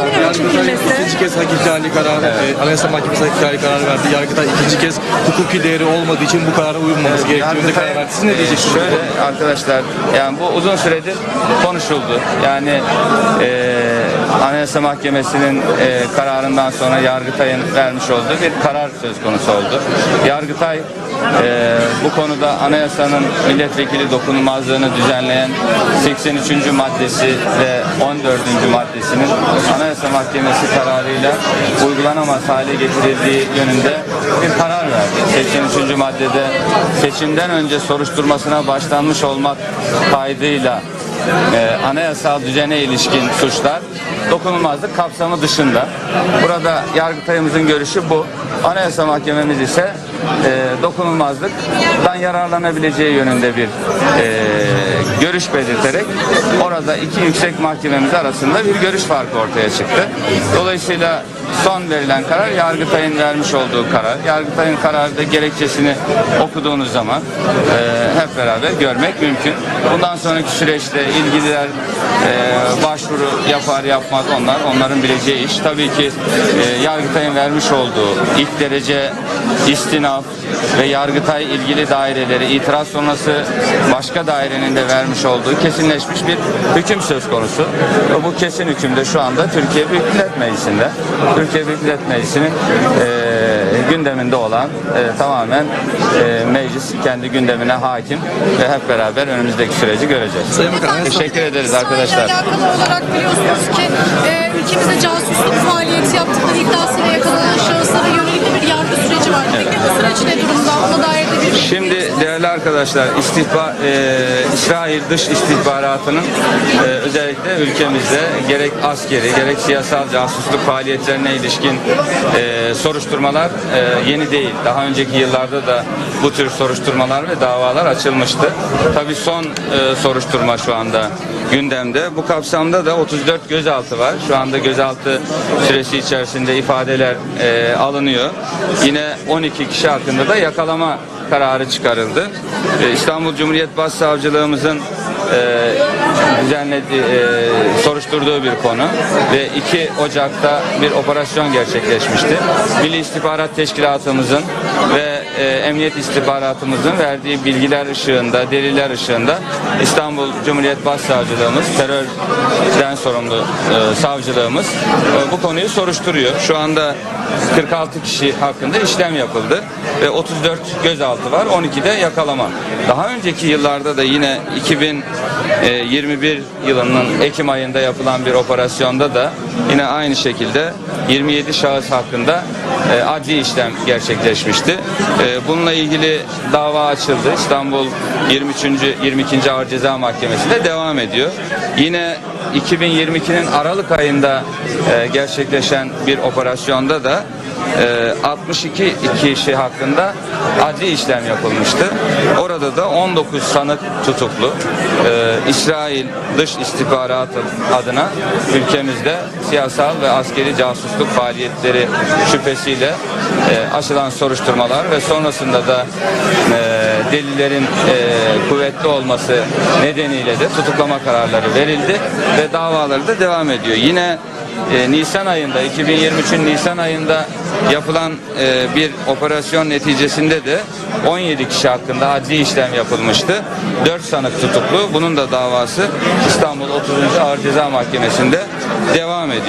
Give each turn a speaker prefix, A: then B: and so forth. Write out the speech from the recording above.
A: Yargıtay
B: çekilmesi.
A: ikinci kez hak ihlali kararı, e, Anayasa Mahkemesi hak ihlali kararı verdi. Yargıtay ikinci kez hukuki değeri olmadığı için bu karara uyulmaması gerektiğinde karar verdi. Siz ne diyeceksiniz?
C: Şöyle arkadaşlar yani bu uzun süredir konuşuldu. Yani e, Anayasa Mahkemesi'nin e, kararından sonra Yargıtay'ın vermiş olduğu bir karar söz konusu oldu. Yargıtay e, bu konuda anayasanın milletvekili dokunulmazlığını düzenleyen 83. maddesi ve 14. maddesinin Anayasa Mahkemesi kararıyla uygulanamaz hale getirildiği yönünde bir karar verdi. 83. maddede seçimden önce soruşturmasına başlanmış olmak kaydıyla e, anayasal düzene ilişkin suçlar dokunulmazlık kapsamı dışında. Burada Yargıtay'ımızın görüşü bu. Anayasa Mahkememiz ise e, dokunulmazlıktan yararlanabileceği yönünde bir e, görüş belirterek orada iki yüksek mahkememiz arasında bir görüş farkı ortaya çıktı. Dolayısıyla son verilen karar Yargıtay'ın vermiş olduğu karar. Yargıtay'ın kararda gerekçesini okuduğunuz zaman e, hep beraber görmek mümkün. Bundan sonraki süreçte ilgililer e, başvuru yapar yapmaz onlar onların bileceği iş. Tabii ki e, Yargıtay'ın vermiş olduğu ilk derece istinaf ve Yargıtay ilgili daireleri itiraz sonrası başka dairenin de vermiş olduğu kesinleşmiş bir hüküm söz konusu. Bu kesin hükümde şu anda Türkiye Büyük Millet Meclisi'nde. Türkiye Büyük Millet Meclisi'nin e, gündeminde olan e, tamamen e, meclis kendi gündemine hakim ve hep beraber önümüzdeki süreci göreceğiz.
A: Sayın Bakan,
C: Teşekkür ederiz arkadaşlar.
B: alakalı olarak biliyorsunuz ki e, ülkemizde
C: değerli arkadaşlar istihba, e, İsrail dış istihbaratının e, özellikle ülkemizde gerek askeri gerek siyasal casusluk faaliyetlerine ilişkin e, soruşturmalar e, yeni değil. Daha önceki yıllarda da bu tür soruşturmalar ve davalar açılmıştı. Tabii son e, soruşturma şu anda gündemde. Bu kapsamda da 34 gözaltı var. Şu anda gözaltı süresi içerisinde ifadeler e, alınıyor. Yine 12 kişi hakkında da yakalama kararı çıkarıldı. Ee, İstanbul Cumhuriyet Başsavcılığımızın e, düzenlediği, e, soruşturduğu bir konu ve 2 Ocak'ta bir operasyon gerçekleşmişti. Milli İstihbarat Teşkilatımızın ve e, Emniyet İstihbaratımızın verdiği bilgiler ışığında, deliller ışığında İstanbul Cumhuriyet Başsavcılığımız, terörden sorumlu e, savcılığımız e, bu konuyu soruşturuyor. Şu anda 46 kişi hakkında işlem yapıldı ve 34 gözaltı var, 12 de yakalama. Daha önceki yıllarda da yine 2021 yılının Ekim ayında yapılan bir operasyonda da yine aynı şekilde 27 şahıs hakkında e, adli işlem gerçekleşmişti. E, bununla ilgili dava açıldı. İstanbul 23. 22. Ağır Ceza Mahkemesi'nde devam ediyor. Yine 2022'nin Aralık ayında e, gerçekleşen bir operasyonda da e, 62 kişi hakkında adli işlem yapılmıştı. Orada da 19 sanık tutuklu. E, İsrail Dış İstihbaratı adına ülkemizde siyasal ve askeri casusluk faaliyetleri şüphesiyle e, açılan soruşturmalar ve sonrasında da e, delillerin e, kuvvetli olması nedeniyle de tutuklama kararları verildi ve davaları da devam ediyor. Yine e, Nisan ayında 2023'ün Nisan ayında yapılan e, bir operasyon neticesinde de 17 kişi hakkında adli işlem yapılmıştı. 4 sanık tutuklu. Bunun da davası İstanbul 30. Ağır Ceza Mahkemesi'nde devam ediyor.